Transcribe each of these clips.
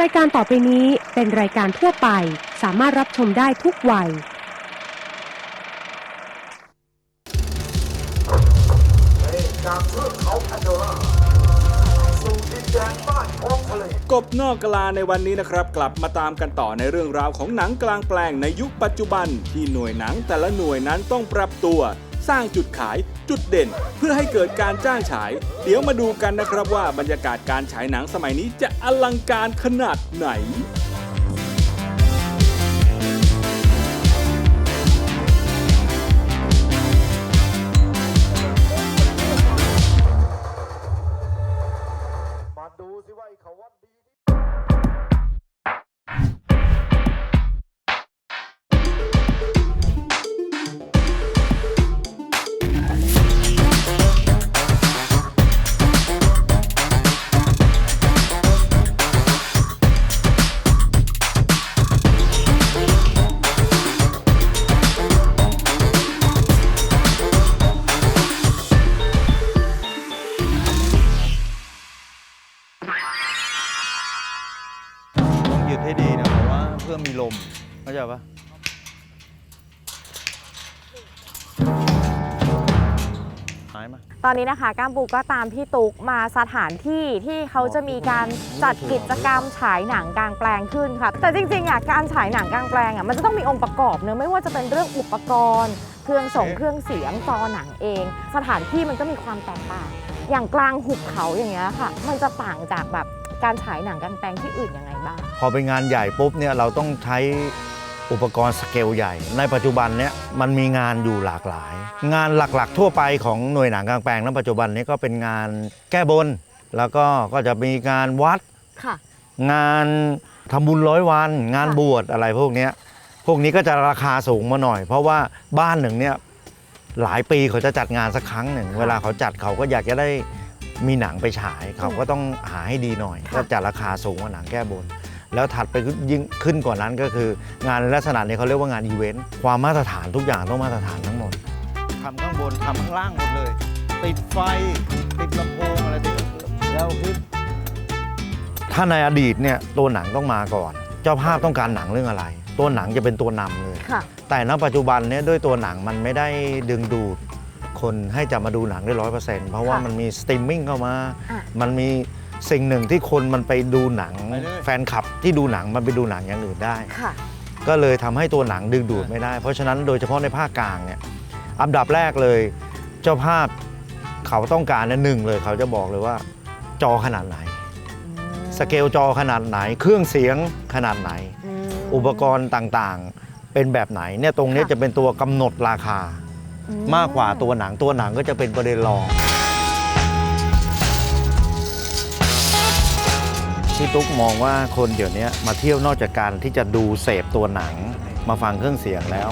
รายการต่อไปนี้เป็นรายการทั่วไป สามารถรับชมได้ทุกวัยจากเทือกเขาแพนโดร่าสู่ดินแดนใต้ท้องทะเล กบนอกกลาในวันนี้นะครับ กลับมาตามกันต่อในเรื่องราวของหนังกลางแปลงในยุคปัจจุบันที่หน่วยหนังแต่ละหน่วยนั้นต้องปรับตัว สร้างจุดขาย จุดเด่น เพื่อให้เกิดการจ้างฉาย เดี๋ยวมาดูกันนะครับว่าบรรยากาศการฉายหนังสมัยนี้จะอลังการขนาดไหน มเข้าใจปะหายมา ตอนนี้นะคะก้ามปูก็ตามพี่ตุ๊กมาสถานที่ที่เขาจะมีการจัดกิจกรรมฉายหนังกลางแปลงขึ้นค่ะแต่จริงๆอะการฉายหนังกลางแปลงอะมันจะต้องมีองค์ประกอบเนอะไม่ว่าจะเป็นเรื่องอุปกรณ์ เครื่องส่งเครื่องเสียงจอหนังเอง สถานที่มันก็มีความแตกต่าง อย่างกลางหุบเขาอย่างเงี้ยค่ะ มันจะต่างจากแบบ การฉายหนังกลางแปลงที่อื่นยังไงบ้าง พอเป็นงานใหญ่ปุ๊บเนี่ยเราต้องใช้อุปกรณ์สเกลใหญ่ ในปัจจุบันเนี่ยมันมีงานอยู่หลากหลาย งานหลักๆ ทั่วไปของหน่วยหนังกลางแปลงณปัจจุบันนี้ก็เป็นงานแก้บน แล้วก็ก็จะมีงานวัดค่ะ งานทำบุญร้อยวัน งานค่ะบวชอะไรพวกเนี้ยพวกนี้ก็จะราคาสูงมาหน่อย เพราะว่าบ้านหนึ่งเนี่ยหลายปีเขาจะจัดงานสักครั้งหนึ่ง เวลาเขาจัดเขาก็อยากจะได้ มีหนังไปฉายเขาก็ต้องหาให้ดีหน่อยก็จะราคาสูงกว่าหนังแก้บน แล้วถัดไปยิ่งขึ้นกว่านั้นก็คือ งานในลักษณะนี้เขาเรียกว่างานอีเวนต์ความมาตรฐานทุกอย่างต้องมาตรฐานทั้งหมดทำข้างบนทำข้างล่างหมดเลย ติดไฟติดลำโพงอะไรติดแล้วคือถ้าในอดีตเนี่ยตัวหนังต้องมาก่อน เจ้าภาพต้องการหนังเรื่องอะไร ตัวหนังจะเป็นตัวนำเลยค่ะแต่ณปัจจุบันเนี่ยด้วยตัวหนังมันไม่ได้ดึงดูด คนให้จะมาดูหนังได้ร้อยเปอร์เซ็นต์เพราะว่าค่ะมันมีสตรีมมิ่งเข้ามาอะมันมีสิ่งหนึ่งที่คนมันไปดูหนังไปเลยแฟนคลับที่ดูหนังมันไปดูหนังอย่างอื่นได้ค่ะก็เลยทำให้ตัวหนังดึงดูดไม่ได้ เพราะฉะนั้นโดยเฉพาะในภาคกลางเนี่ยอันดับแรกเลย เจ้าภาพเขาต้องการเนี่ยหนึ่งเลย เขาจะบอกเลยว่า จอขนาดไหน สเกลจอขนาดไหน เครื่องเสียงขนาดไหนมอุปกรณ์ต่างๆ เป็นแบบไหนเนี่ยตรงเนี้ยค่ะจะเป็นตัวกำหนดราคาอื มากกว่าตัวหนังตัวหนังก็จะเป็นประเด็นรองพี่ตุ๊กมองว่าคนเดี๋ยวนี้มาเที่ยวนอกจากการที่จะดูเสพตัวหนัง มาฟังเครื่องเสียงแล้ว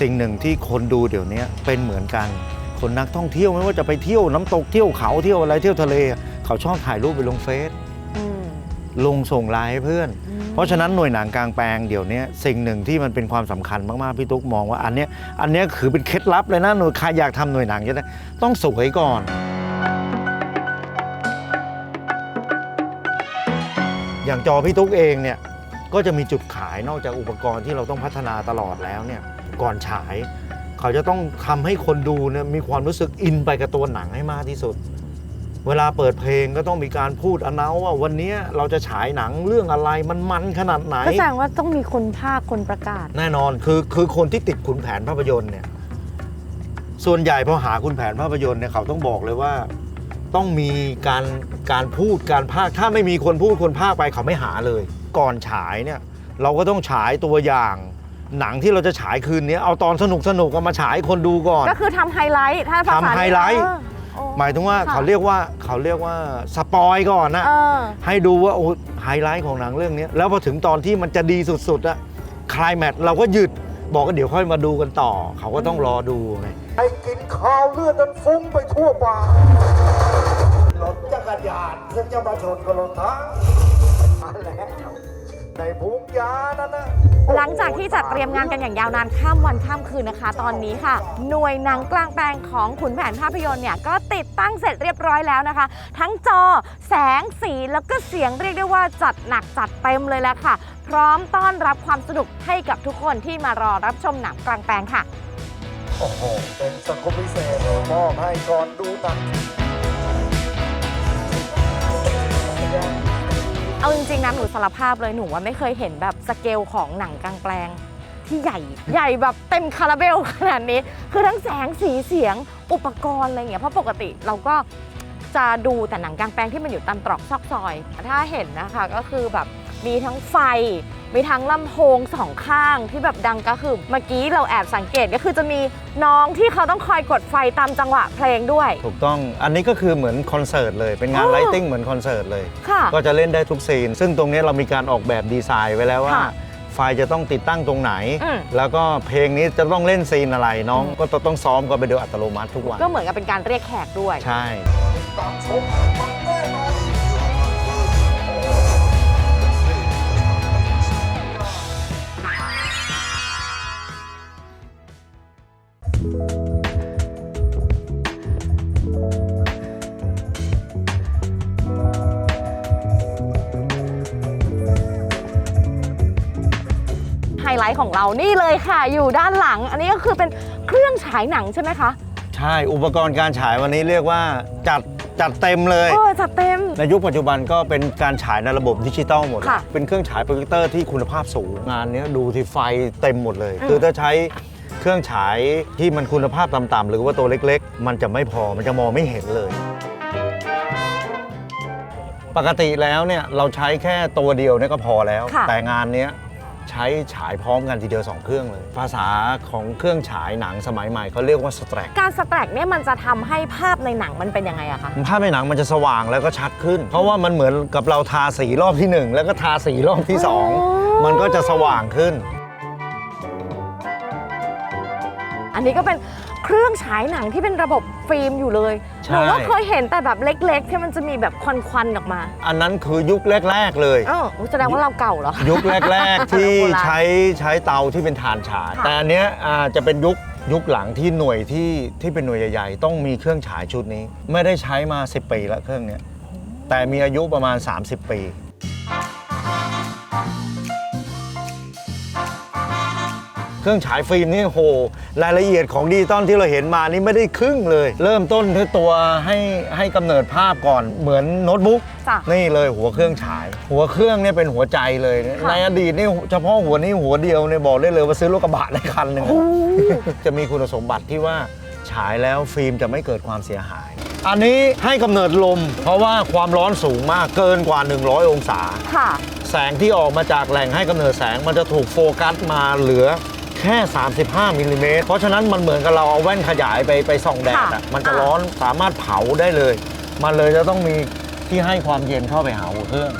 สิ่งหนึ่งที่คนดูเดี๋ยวนี้เป็นเหมือนกันคนนักท่องเที่ยวไม่ว่าจะไปเที่ยวน้ำตกเที่ยวเขาเที่ยวอะไรเที่ยวทะเล เขาชอบถ่ายรูปไปลงเฟซอืมลงส่งไลน์ให้เพื่อนอืม เพราะฉะนั้นหน่วยหนังกลางแปลงเดี๋ยวนี้สิ่งหนึ่งที่มันเป็นความสำคัญมากๆพี่ตุ๊กมองว่าอันเนี้ยอันเนี้ยคือเป็นเคล็ดลับเลยนะหน่วยใครอยากทำหน่วยหนังจะได้ต้องสวยก่อนอย่างจอพี่ตุ๊กเองเนี่ยก็จะมีจุดขายนอกจากอุปกรณ์ที่เราต้องพัฒนาตลอดแล้วเนี่ยก่อนฉาย เขาจะต้องทำให้คนดูเนี่ยมีความรู้สึกอินไปกับตัวหนังให้มากที่สุด เวลาเปิดเพลงก็ต้องมีการพูดอนเนาว่าวันเนี้ยเราจะฉายหนังเรื่องอะไรมันมันขนาดไหนก็แสดงว่าต้องมีคนภาคคนประกาศ แน่นอนคือคือคนที่ติดขุนแผนภาพยนตร์เนี่ยส่วนใหญ่พอหาขุนแผนภาพยนตร์เนี่ยเขาต้องบอกเลยว่า ต้องมีการการพูดการภาคถ้าไม่มีคนพูดคนภาคไปเขาไม่หาเลย ก่อนฉายเนี่ยเราก็ต้องฉายตัวอย่างหนังที่เราจะฉายคืนนี้เอาตอนสนุกสนุกๆเอามาฉายคนดูก่อน ก็คือทำไฮไลท์ถ้าภาษาทำไฮไลท์เออโอ้ หมายถึงว่าค่ะเขาเรียกว่าเขาเรียกว่าสปอยก่อนนะเออ ให้ดูว่าโอ้ไฮไลท์ของหนังเรื่องนี้แล้วพอถึงตอนที่มันจะดีสุดๆอะคลายแมทเราก็หยุดบอกว่าเดี๋ยวค่อยมาดูกันต่อ เขาก็ต้องรอดูไงให้กินข้าวเลือดนั้นฟุ้งไปทั่วป่ารถจักรยานเพื่อจะมาชนกับรถถังมาแล้ว ในพุงยานั่นนะหลังจากที่จัดเตรียมงานกันอย่างยาวนานข้ามวันข้ามคืนนะคะ ตอนนี้ค่ะ หน่วยหนังกลางแปลงของขุนแผนภาพยนตร์เนี่ยก็ติดตั้งเสร็จเรียบร้อยแล้วนะคะ ทั้งจอแสงสีแล้วก็เสียงเรียกได้ว่าจัดหนักจัดเต็มเลยแหละค่ะ พร้อมต้อนรับความสนุกให้กับทุกคนที่มารอรับชมหนังกลางแปลงค่ะ โอ้โห เป็นสกุลพิเศษมอบให้ก่อนดูหนัง เอาจริงๆนะหนูสารภาพเลยหนูว่าไม่เคยเห็นแบบสเกลของหนังกลางแปลง ที่ใหญ่ใหญ่แบบเต็มคาราเบลขนาดนี้ คือทั้งแสงสีเสียงอุปกรณ์อะไรอย่างเงี้ยเพราะปกติเราก็จะดูแต่หนังกลางแปลงที่มันอยู่ตามตรอกซอกซอย ถ้าเห็นนะคะก็คือแบบ มีทั้งไฟ มีทั้งลำโพงสองข้างที่แบบดังก็คือเมื่อกี้เราแอบสังเกตก็คือจะมีน้องที่เขาต้องคอยกดไฟตามจังหวะเพลงด้วย ถูกต้อง อันนี้ก็คือเหมือนคอนเสิร์ตเลย เป็นงานอ๋อไลติ้งเหมือนคอนเสิร์ตเลย ค่ะ ก็จะเล่นได้ทุกซีน ซึ่งตรงนี้เรามีการออกแบบดีไซน์ไว้แล้วว่า ค่ะไฟจะต้องติดตั้งตรงไหน อืม แล้วก็เพลงนี้จะต้องเล่นซีนอะไรน้อง ก็ต้องซ้อมกันไปโดยอัตโนมัติทุกวัน ก็เหมือนกับเป็นการเรียกแขกด้วย ใช่ตาม ค่ะ อยู่ด้านหลัง อันนี้ก็คือเป็นเครื่องฉายหนังใช่ไหมคะ ใช่อุปกรณ์การฉายวันนี้เรียกว่าจัดจัดเต็มเลยโอ้จัดเต็ม ในยุคปัจจุบันก็เป็นการฉายในระบบดิจิตอลหมด ค่ะเป็นเครื่องฉายโปรเจคเตอร์ที่คุณภาพสูงงานเนี้ยดูที่ไฟเต็มหมดเลย อืม คือถ้าใช้เครื่องฉายที่มันคุณภาพต่ำๆหรือว่าตัวเล็ก ๆ มันจะไม่พอมันจะมองไม่เห็นเลย ปกติแล้วเนี่ยเราใช้แค่ตัวเดียวเนี่ยก็พอแล้ว ค่ะ แต่งานเนี้ย ใช้ฉายพร้อมกันทีเดียวสองเครื่องเลย ภาษาของเครื่องฉายหนังสมัยใหม่เขาเรียกว่าสแตรกการสแตรกเนี่ยมันจะทำให้ภาพในหนังมันเป็นยังไงอะคะภาพในหนังมันจะสว่างแล้วก็ชัดขึ้น เพราะว่ามันเหมือนกับเราทาสีรอบที่หนึ่งแล้วก็ทาสีรอบที่สองอ๋อมันก็จะสว่างขึ้น อันนี้ก็เป็น เครื่องฉายหนังที่เป็นระบบฟิล์มอยู่เลยใช่หนูก็เคยเห็นแต่แบบเล็กๆ ที่มันจะมีแบบควันๆออกมาอันนั้นคือยุคแรก ๆ เลย เออแสดงว่าเราเก่าเหรอ ยุคแรก ๆ ที่โบราณใช้ใช้เตาที่เป็นถ่านฉาย ค่ะ แต่อันเนี้ยอ่าจะเป็นยุคยุคหลังที่หน่วยที่ที่เป็นหน่วยใหญ่ๆ ต้องมีเครื่องฉายชุดนี้ ไม่ได้ใช้มา 10 ปีแล้วเครื่องเนี้ยแต่มีอายุประมาณ 30 ปี เครื่องฉายฟิล์มนี่โห รายละเอียดของดิจิตอลที่เราเห็นมานี่ไม่ได้ครึ่งเลย เริ่มต้นที่ตัวให้ให้กำเนิดภาพก่อนเหมือนโน้ตบุ๊กจ้ะนี่เลยหัวเครื่องฉาย หัวเครื่องเนี่ยเป็นหัวใจเลยค่ะ ในอดีตนี่เฉพาะหัวนี้หัวเดียวเนี่ยบอกได้เลยว่าซื้อรถกระบะได้คันหนึ่งโอ้จะมีคุณสมบัติที่ว่าฉายแล้วฟิล์มจะไม่เกิดความเสียหาย อันนี้ให้กำเนิดลม เพราะว่าความร้อนสูงมากเกินกว่า 100 องศา ค่ะ แสงที่ออกมาจากแหล่งให้กำเนิดแสงมันจะถูกโฟกัสมาเหลือ แค่ 35มิลลิเมตรเพราะฉะนั้นมันเหมือนกับเราเอาแว่นขยายไปไปส่องแดดค่ะอะมันจะอ่า ร้อนสามารถเผาได้เลย มันเลยจะต้องมีที่ให้ความเย็นเข้าไปหาหัวเครื่อง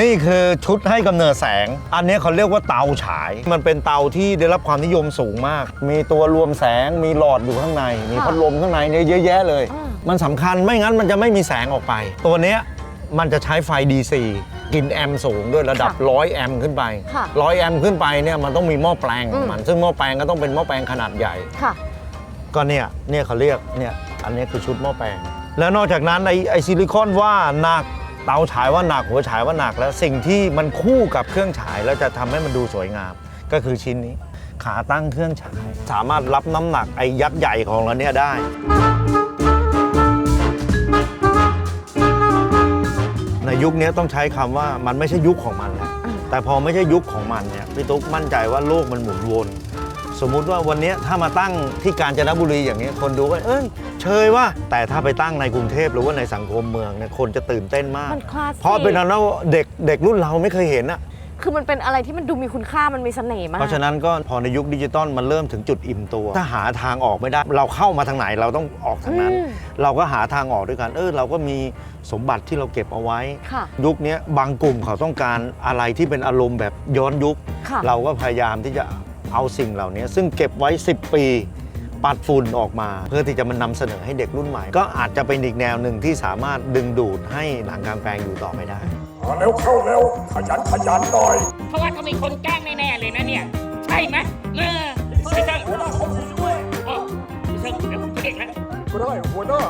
นี่คือชุดให้กำเนิดแสง อันนี้เขาเรียกว่าเตาฉาย มันเป็นเตาที่ได้รับความนิยมสูงมาก มีตัวรวมแสง มีหลอดอยู่ข้างใน มีค่ะพัดลมข้างในเนี่ยเยอะแยะเลยอืมมันสำคัญไม่งั้นมันจะไม่มีแสงออกไป ตัวเนี้ยมันจะใช้ไฟ DC กินแอมป์สูงด้วยระดับ100แอมป์ขึ้นไปค่ะ100แอมป์ขึ้นไปเนี่ยมันต้องมีหม้อแปลงของมันอืมซึ่งหม้อแปลงก็ต้องเป็นหม้อแปลงขนาดใหญ่ ค่ะ ก็เนี่ยเนี่ยเขาเรียกเนี่ยอันนี้คือชุดหม้อแปลง แล้วนอกจากนั้นไอไอซิลิคอนว่าหนักเตาฉายว่าหนักหัวฉายว่าหนักแล้วสิ่งที่มันคู่กับเครื่องฉายแล้วจะทำให้มันดูสวยงาม ก็คือชิ้นนี้ ขาตั้งเครื่องฉาย สามารถรับน้ำหนักไอยักษ์ใหญ่ของเราเนี่ยได้ ยุคนี้ต้องใช้คำว่ามันไม่ใช่ยุคของมันแล้วอืมแต่พอไม่ใช่ยุคของมันเนี่ยพี่ตุ๊กมั่นใจว่าโลกมันหมุนวน สมมุติว่าวันนี้ถ้ามาตั้งที่กาญจนบุรีอย่างนี้ยคนดูก็เอ้ยเชยว่า แต่ถ้าไปตั้งในกรุงเทพหรือว่าในสังคมเมืองเนี่ยคนจะตื่นเต้นมากมันคลาสสิกเพราะเป็นอันว่าเด็กเด็กรุ่นเราไม่เคยเห็นอะ คือมันเป็นอะไรที่มันดูมีคุณค่ามันมีเสน่ห์มาก เพราะฉะนั้นก็พอในยุคดิจิตอลมันเริ่มถึงจุดอิ่มตัว ถ้าหาทางออกไม่ได้ เราเข้ามาทางไหนเราต้องออกทางนั้น อืมเราก็หาทางออกด้วยกัน เออเราก็มีสมบัติที่เราเก็บเอาไว้ ค่ะยุคนี้บางกลุ่มเขาต้องการอะไรที่เป็นอารมณ์แบบย้อนยุค ค่ะ เราก็พยายามที่จะเอาสิ่งเหล่านี้ ซึ่งเก็บไว้ 10 ปีปัดฝุ่นออกมา เพื่อที่จะมานำเสนอให้เด็กรุ่นใหม่ ก็อาจจะเป็นอีกแนวหนึ่งที่สามารถดึงดูดให้หนังกลางแปลงอยู่ต่อไปได้ มาเร็วเข้าเร็ว ขยันขยันหน่อย เพราะว่าต้องมีคนจ้างแน่ๆเลยนะเนี่ย ใช่ไหมเออไม่ต้องหัวหน้าเขาคุยด้วยอ๋อไม่ต้องเดี๋ยวผมเองแล้วก็ได้หัวหน้า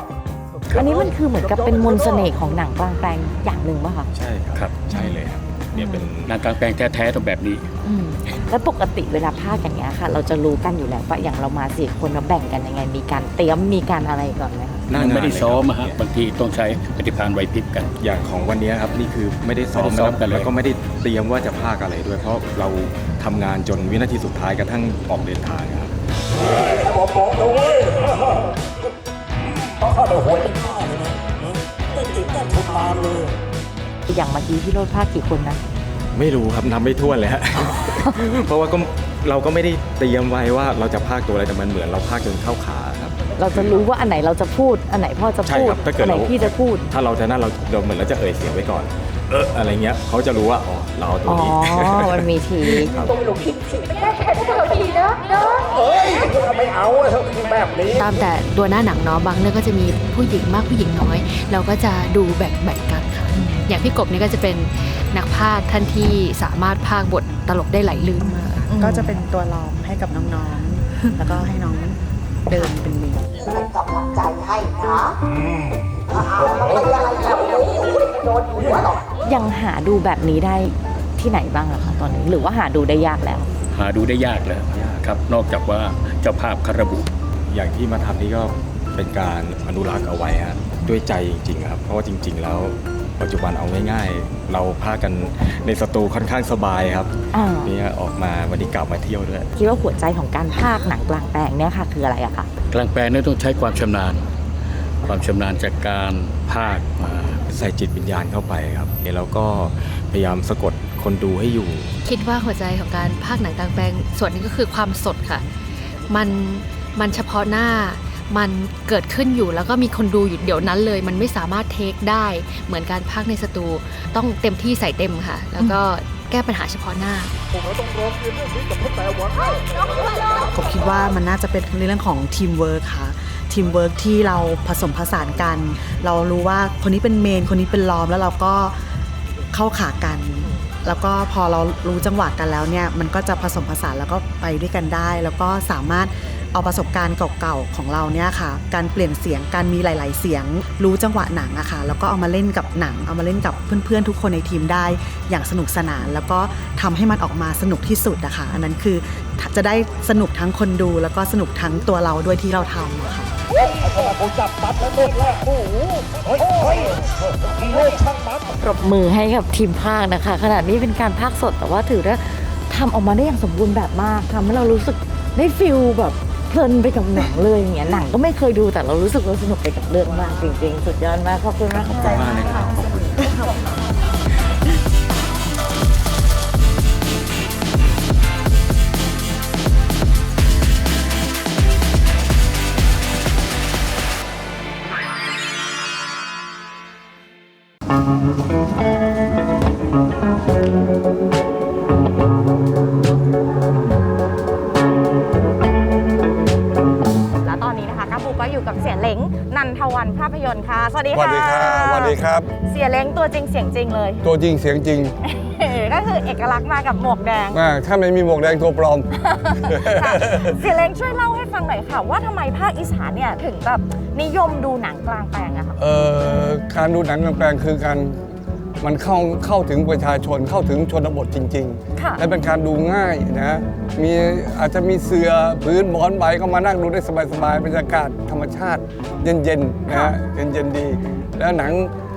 อันนี้มันคือเหมือนกับเป็นมนต์เสน่ห์ของหนังกลางแปลงอย่างหนึ่งป่ะคะใช่ครับใช่เลยครับเนี่ยเป็นหนังกลางแปลงแท้ๆต้องแบบนี้อืมแล้วปกติเวลาภาคอย่างเงี้ยค่ะ เราจะรู้กันอยู่แล้วว่าอย่างเรามาสี่คนเราแบ่งกันยังไง มีการเตรียมมีการอะไรก่อนไหมคะ หน้ามันงานไม่ได้เลยซ้อมคอะรับฮะบางทีต้องใช้ปฏิภาณไหวพริบกัน อย่างของวันนี้ครับนี่คือไม่ได้ซ้อมไม่ได้ซ้อมแล้วกันเลย แล้วก็ไม่ได้เตรียมว่าจะพากอะไรด้วย เพราะเราทำงานจนวินาทีสุดท้ายกระทั่งออกเดินทางครับ บอกบอกนะเว้ยต้องข้าได้หวยเป็นข้าเลยนะได้ติดได้ทุนมาเลย อย่างเมื่อกี้พี่โรดภาคกี่คนนะ ไม่รู้ครับนับไม่ถ้วนเลยฮะ เพราะว่าก็ เราก็ไม่ได้เตรียมไว้ว่าเราจะพากตัวอะไรแต่มันเหมือนเราพากจนเข้าขาครับเราจะรู้ว่าอันไหนเราจะพูด อันไหนพ่อจะใช่พูดครับถ้าเกิดอันไหนเราพี่จะพูด ถ้าเราจะนั่นเราเราเหมือนเราจะเอ่ยเสียงไว้ก่อน เอออะไรเงี้ยเขาจะรู้ว่าอ๋อเราเอาตัวอ๋อ นี้ มันมีทีไม่เอาแบบนี้ ตามแต่ตัวหน้าหนังเนาะบางเรื่องก็จะมีผู้หญิงมากผู้หญิงน้อย เราก็จะดูแบ่งแบ่งกันค่ะอย่างพี่กบนี่ก็จะเป็นนักพากย์ท่านที่สามารถพากย์บทตลกได้ไหลลื่นมาก ก็จะเป็นตัวรองให้กับน้องๆ แล้วก็ให้น้องเดินเป็นเมนยังหาดูแบบนี้ได้ที่ไหนบ้างอะคะตอนนี้ หรือว่าหาดูได้ยากแล้ว หาดูได้ยากแล้วครับ นอกจากว่าเจ้าภาพคาระบุ อย่างที่มาทำนี่ก็เป็นการอนุรักษ์เอาไว้ฮะด้วยใจจริงๆครับ เพราะว่าจริง ๆ แล้ว ปัจจุบันเอาง่ายๆ เราพากันในสตูค่อนข้างสบายครับอ่า นี่ออกมาวันนี้กลับมาเที่ยวด้วย คิดว่าหัวใจของการพากย์หนังกลางแปลงเนี่ยค่ะ คืออะไรอะคะกลางแปลงเนี่ยต้องใช้ความชำนาญ ความชำนาญจากการพากย์มาใส่จิตวิญญาณเข้าไปครับแล้วก็พยายามสะกดคนดูให้อยู่ คิดว่าหัวใจของการพากย์หนังกลางแปลงส่วนหนึงก็คือความสดค่ะ มันมันเฉพาะหน้า มันเกิดขึ้นอยู่แล้วก็มีคนดูอยู่เดี๋ยวนั้นเลย มันไม่สามารถเทคได้เหมือนการพากในสตูต้องเต็มที่ใส่เต็มค่ะ แล้วก็แก้ปัญหาเฉพาะหน้าผมคิดว่ามันน่าจะเป็นในเรื่องของทีมเวิร์คค่ะทีมเวิร์คที่เราผสมผสานกัน เรารู้ว่าคนนี้เป็นเมน คนนี้เป็นลอมแล้วเราก็เข้าขากัน แล้วก็พอเรารู้จังหวะกันแล้วเนี่ยมันก็จะผสมผสานแล้วก็ไปด้วยกันได้ แล้วก็สามารถ เอาประสบการณ์เก่าๆของเราเนี่ยค่ะ การเปลี่ยนเสียงการมีหลาย ๆ เสียง รู้จังหวะหนังอะค่ะแล้วก็เอามาเล่นกับหนัง เอามาเล่นกับเพื่อนๆทุกคนในทีมได้ อย่างสนุกสนาน แล้วก็ทำให้มันออกมาสนุกที่สุดอะค่ะอันนั้นคือจะได้สนุกทั้งคนดู แล้วก็สนุกทั้งตัวเราด้วยที่เราทำอะค่ะปรบมือให้กับทีมภาคนะคะ ขนาดนี้เป็นการภาคสดแต่ว่าถือว่าทำออกมาได้อย่างสมบูรณ์แบบมากทำให้เรารู้สึกได้ฟิลแบบ ลินไปกับหนังเลยอย่างเงี้ยหนังก็ไม่เคยดูแต่เรารู้สึกว่าสนุกไปกับเรื่องมากจริงๆ สุดยอดมากขอบคุณมากขอบคุณมากเลยค่ะแล้ว ยนตร์ค่ะ สวัสดีสวัค่ะสดีครับสวัสดีครับ เสียเล้งตัวจริงเสียงจริงเลย ตัวจริงเสียงจริงก็คือเอกลักษณ์มากับหมวกแดง อ่าถ้าไม่มีหมวกแดงตัวปลอม ค่ะเสียเล้งช่วยเล่าให้ฟังหน่อยค่ะ ว่าทำไมภาคอีสานเนี่ยถึงแบบนิยมดูหนังกลางแปลงอะค่ะ เอ่อการดูหนังกลางแปลงคือการ มันเข้าเข้าถึงประชาชนเข้าถึงชนบทจริงค่ะๆและเป็นการดูง่ายนะมีอาจจะมีเสือพื้นหมอนใบก็มานั่งดูได้สบายๆบรรยากาศธรรมชาติ เย็นๆนะฮะเย็นๆดี แล้วหนัง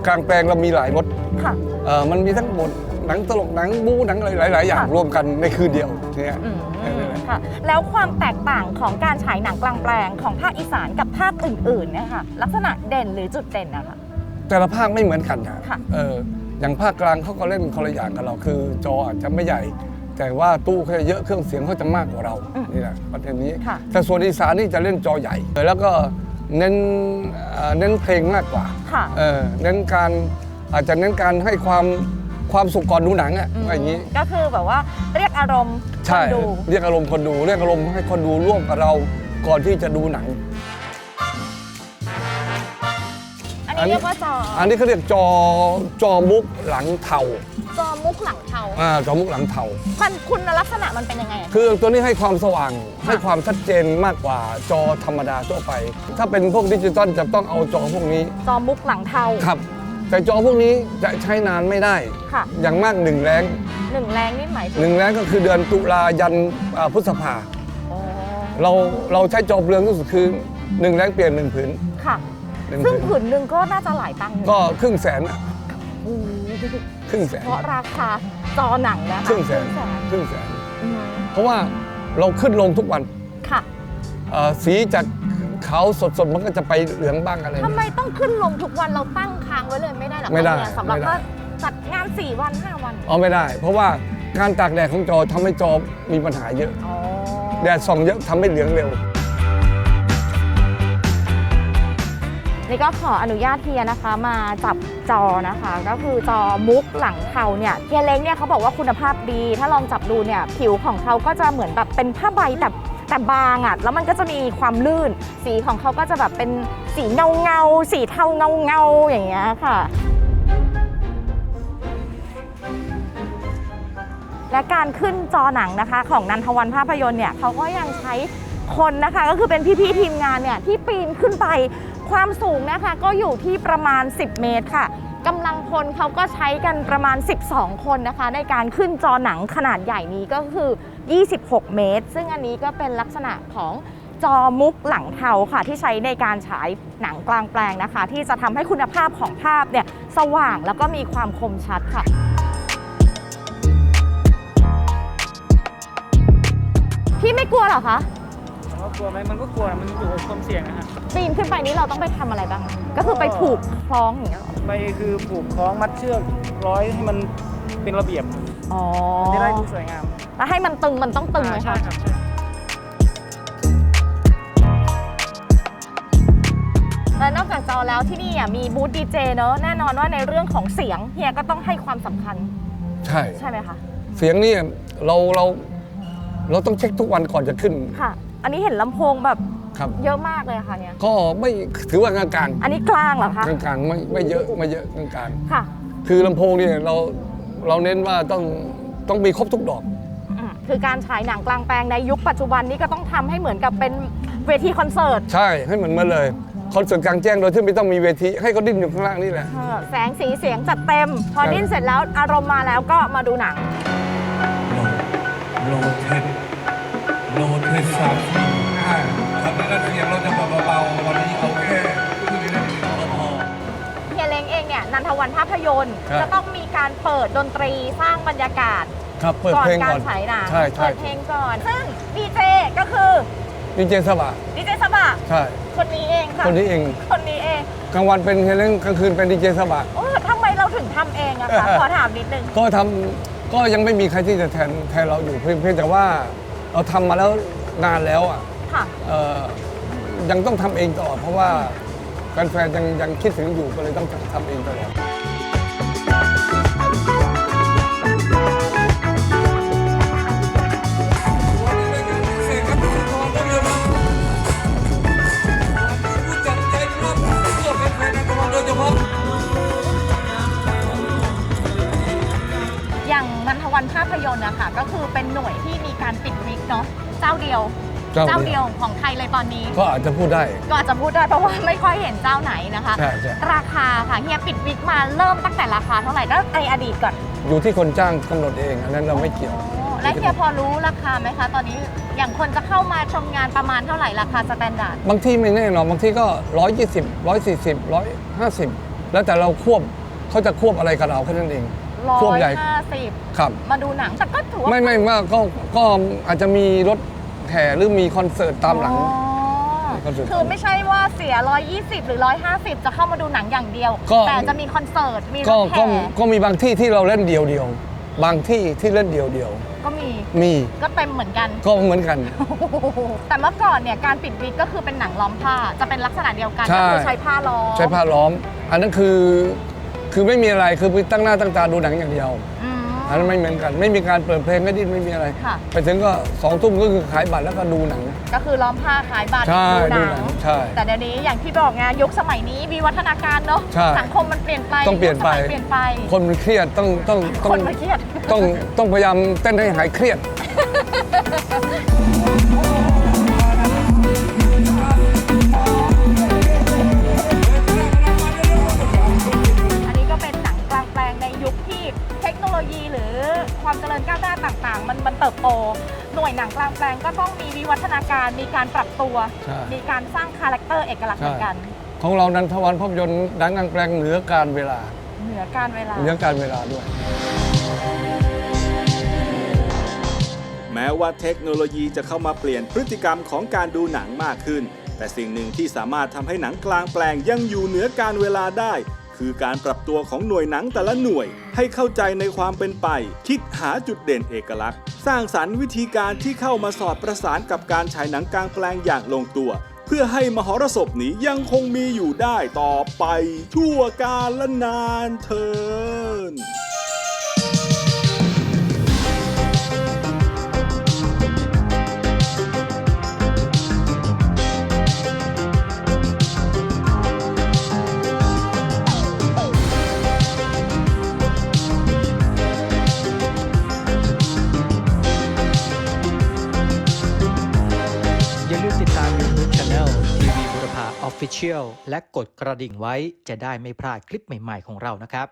กลางแปลงเรามีหลายรสค่ะเอ่อมันมีทั้งบทหนังตลกหนังบู๊หนังหลาย ๆ อย่างค่ะรวมกันในคืนเดียวเนี่ยอืมค่ะแล้วความแตกต่างของการฉายหนังกลางแปลงของภาคอีสานกับภาคอื่นๆเนี่ยค่ะลักษณะเด่นหรือจุดเด่นนะคะแต่ละภาคไม่เหมือนกันนะค่ะเออ อย่างภาคกลางเขาก็เล่นคนละอย่างกับเราคือ จออาจจะไม่ใหญ่ แต่ว่าตู้เขาจะเยอะเครื่องเสียงเขาจะมากกว่าเราอืมนี่แหละประเด็นนี้ ค่ะ แต่ส่วนอีสานนี่จะเล่นจอใหญ่ แล้วก็เน้นเอ่อเน้นเพลงมากกว่า ค่ะ เออเน้นการอาจจะเน้นการให้ความความสุขก่อนดูหนังอะอืมว่าอย่างนี้ ก็คือแบบว่าเรียกอารมณ์ใช่คนดู เรียกอารมณ์คนดูเรียกอารมณ์ให้คนดูร่วมกับเราก่อนที่จะดูหนัง อันนี้เรียกว่าจออันนี้เขาเรียกจอจอมุกหลังเทาจอมุกหลังเทาอ่าจอมุกหลังเทามันคุณลักษณะมันเป็นยังไงอะคือตัวนี้ให้ความสว่างให้ความชัดเจนมากกว่าจอธรรมดาทั่วไป ถ้าเป็นพวกดิจิตอลจะต้องเอาจอพวกนี้ จอมุกหลังเทาครับ แต่จอพวกนี้จะใช้นานไม่ได้ ค่ะ อย่างมากหนึ่งแรงหนึ่งแรงนี่หมายถึงหนึ่งแรงก็คือเดือนตุลายันอ่าพฤษภาอ๋อเราเราใช้จอเปลืองที่สุดคือหนึ่งแรงเปลี่ยนหนึ่งผืนค่ะ หนึ่งซึ่งผืนผืนหนึ่งก็น่าจะหลายตังค์อยู่นะก็ครึ่งแสนอะโอ้โหครึ่งแสน เพราะราคาจอหนังนะคะครึ่งแสนครึ่งครึ่งแสน อืมเพราะว่าเราขึ้นลงทุกวันค่ะเอ่อสีจากขาวสดๆมันก็จะไปเหลืองบ้างอะไร ทำไมต้องขึ้นลงทุกวันเราตั้งค้างไว้เลยไม่ได้หรอคะไม่ได้เนี่ยสำหรับไม่ได้ ว่าจัดงาน 4 วัน 5 วันเอาไม่ได้ เพราะว่าการตากแดดของจอทำให้จอมีปัญหาเยอะ อ๋อ แดดส่องเยอะทำให้เหลืองเร็ว นี่ก็ขออนุญาตเฮียนะคะมาจับจอนะคะ ก็คือจอมุกหลังเทาเนี่ยเฮียเล้งเนี่ยเขาบอกว่าคุณภาพดี ถ้าลองจับดูเนี่ยผิวของเขาก็จะเหมือนแบบเป็นผ้าใบแต่แต่บางอะ่ะแล้วมันก็จะมีความลื่น สีของเขาก็จะแบบเป็นสีเงาเงาสีเทาเงาเงาอย่างเงี้ยค่ะและการขึ้นจอหนังนะคะ ของนันทวันภาพยนตร์เนี่ยเขาก็ยังใช้คนนะคะ ก็คือเป็นพี่ๆทีมงานเนี่ยที่ปีนขึ้นไป ความสูงนะคะก็อยู่ที่ประมาณ 10 เมตรค่ะกำลังพลเขาก็ใช้กันประมาณ 12 คนนะคะ ในการขึ้นจอหนังขนาดใหญ่นี้ก็คือ 26 เมตร ซึ่งอันนี้ก็เป็นลักษณะของจอมุกหลังเทาค่ะ ที่ใช้ในการฉายหนังกลางแปลงนะคะ ที่จะทำให้คุณภาพของภาพเนี่ยสว่างแล้วก็มีความคมชัดค่ะพี่ไม่กลัวหรอคะ ถามว่ากลัวไหมมันก็กลัวนะมันอยู่กับความเสี่ยงนะฮะปีนขึ้นไปนี้เราต้องไปทำอะไรบ้างก็คือไปผูกคล้องอย่างเงี้ยเหรอไปคือผูกคล้องมัดเชือกร้อยให้มันเป็นระเบียบอ๋อมันจะได้ดูสวยงามแล้วให้มันตึงมันต้องตึงไหมใช่คะครับใช่และนอกจากจอแล้วที่นี่อะมีบูธดีเจเนอะแน่นอนว่าในเรื่องของเสียงเฮียก็ต้องให้ความสำคัญใช่ ใช่ไหมคะ เสียงนี่เราเราเราต้องเช็คทุกวันก่อนจะขึ้น ค่ะ อันนี้เห็นลำโพงแบบครับเยอะมากเลยค่ะเนี่ย ก็ไม่ถือว่ากลางอันนี้กลางเหรอคะๆกลางๆไม่ไม่เยอะไม่เยอะกลางค่ะๆคือลำโพงเนี่ยเราเราเน้นว่าต้องต้องมีครบทุกดอกอืมคือการฉายหนังกลางแปลงในยุคปัจจุบันนี้ก็ต้องทำให้เหมือนกับเป็นเวทีคอนเสิร์ต ใช่ให้เหมือนมาเลยคอนเสิร์ตกลางแจ้งโดยที่ไม่ต้องมีเวทีให้เขาดิ้นอยู่ข้างล่างนี่แหละเออแสงสีเสียงจัดเต็ม พอใช่ดิ้นเสร็จแล้วอารมณ์มาแล้วก็มาดูหนัง โลเทสโลเทสสามสี่ห้าทำนั้นเสียงเราจะเบาๆวันนี้เอาแค่ขึ้นไปได้หนึ่งก็พอ เฮียเล้งเองเนี่ยนันทวันภาพยนตร์ ครับ จะต้องมีการเปิดดนตรีสร้างบรรยากาศครับเปิดก่อนเพลงกาก่รอนฉายหนังใช่ใช่เปิดเพลงก่อน ซึ่งดีเจก็คือดีเจสบะดีเจสบะใช่ คนนี้เองค่ะคนนี้เอง คนนี้เองกลางวันเป็นเฮเลนกลางคืนเป็นดีเจสบะ โอ้ทำไมเราถึงทำเองอะคะ ขอถามนิดนึง ก็ทำก็ยังไม่มีใครที่จะแทนแทนเราอยู่เพียงเพียงแต่ว่า เราทำมาแล้วนานแล้วอะค่ะ เอ่อยังต้องทำเองตลอดเพราะว่าแฟนๆยังยังคิดถึงอยู่ก็เลยต้องทำเองตลอด ยนตร์อะค่ะก็คือเป็นหน่วยที่มีการปิดวิกเนาะเจ้าเดียวเจ้าเดียว เดียวของไทยเลยตอนนี้ ก็อาจจะพูดได้ ก็อาจจะพูดได้เพราะว่าไม่ค่อยเห็นเจ้าไหนนะคะ ใช่ใช่ราคาค่ะเฮียปิดวิกมาเริ่มตั้งแต่ราคาเท่าไหร่แล้วในอดีตก่อนอยู่ที่คนจ้างกำหนดเอง อันนั้นเราไม่เกี่ยวและเฮียพอรู้ราคาไหมคะ ตอนนี้อย่างคนจะเข้ามาชมงานประมาณเท่าไหร่ราคาสแตนดาร์ดบางที่ไม่แน่นอนบางที่ก็ 120 140 150 แล้วแต่เราควบเขาจะควบอะไรกับเราแค่นั้นเอง ร้ควบอยใหญ่ ห้าสิบครับ มาดูหนังแต่ก็ถือว่าไม่ไม่ว่าก็ก็อาจจะมีรถแห่หรือมีคอนเสิร์ตตามหลัง อ๋อคอนเสิร์ตคือไม่ใช่ว่าเสีย 120 หรือ 150 จะเข้ามาดูหนังอย่างเดียว ก็ แต่จะมีคอนเสิร์ต มีรก็ถก็แห่ก็มีบางที่ที่เราเล่นเดียวเดียวบางที่ที่เล่นเดียวเดียวก็มีมีก็เต็มเหมือนกัน ก็เหมือนกัน แต่เมื่อก่อนเนี่ยการปิดวิกก็คือเป็นหนังล้อมผ้าจะเป็นลักษณะเดียวกันใช่ ก็คือใช้ผ้าล้อมใช้ผ้าล้อม อันนั้นคือ คือไม่มีอะไรคือตั้งหน้าตั้งตาดูหนังอย่างเดียวอืม อันนั้นไม่เหมือนกัน ไม่มีการเปิดเพลงก็ดิ้นไม่มีอะไร ค่ะ ไปถึงก็สองทุ่มก็คือขายบัตรแล้วก็ดูหนัง ก็คือล้อมผ้าขายบัตรใช่ดูหดูนัหนังงใช่แต่เดี๋ยวนี้อย่างที่บอกไงยุคสมัยนี้มีวัฒนาการเนาะใช่ สังคมมันเปลี่ยนไปต้องเปลี่ยนไป คสมัเปลี่ยนไป คนมันเครียดต้องต้องต้อคงนมันเครียด ต้องต้องพยายามเต้นให้หายเครียด หน่วยหนังกลางแปลงก็ต้องมีวิวัฒนาการ มีการปรับตัว ใช่ มีการสร้างคาแรคเตอร์เอกลักษณ์เหมือนกัน ของเรานั้นทวันภาพยนตร์ดังกลางแปลงเหนือการเวลา เหนือการเวลา เหนือการเวลาด้วย แม้ว่าเทคโนโลยีจะเข้ามาเปลี่ยนพฤติกรรมของการดูหนังมากขึ้น แต่สิ่งหนึ่งที่สามารถทำให้หนังกลางแปลงยังอยู่เหนือการเวลาได้ คือการปรับตัวของหน่วยหนังแต่ละหน่วย ให้เข้าใจในความเป็นไป คิดหาจุดเด่นเอกลักษณ์ สร้างสรรค์วิธีการที่เข้ามาสอดประสานกับการฉายหนังกลางแปลงอย่างลงตัว เพื่อให้มหรสพนี้ยังคงมีอยู่ได้ต่อไปชั่วกาลนานเทิน Official และกดกระดิ่งไว้จะได้ไม่พลาดคลิปใหม่ ๆ ของเรานะครับ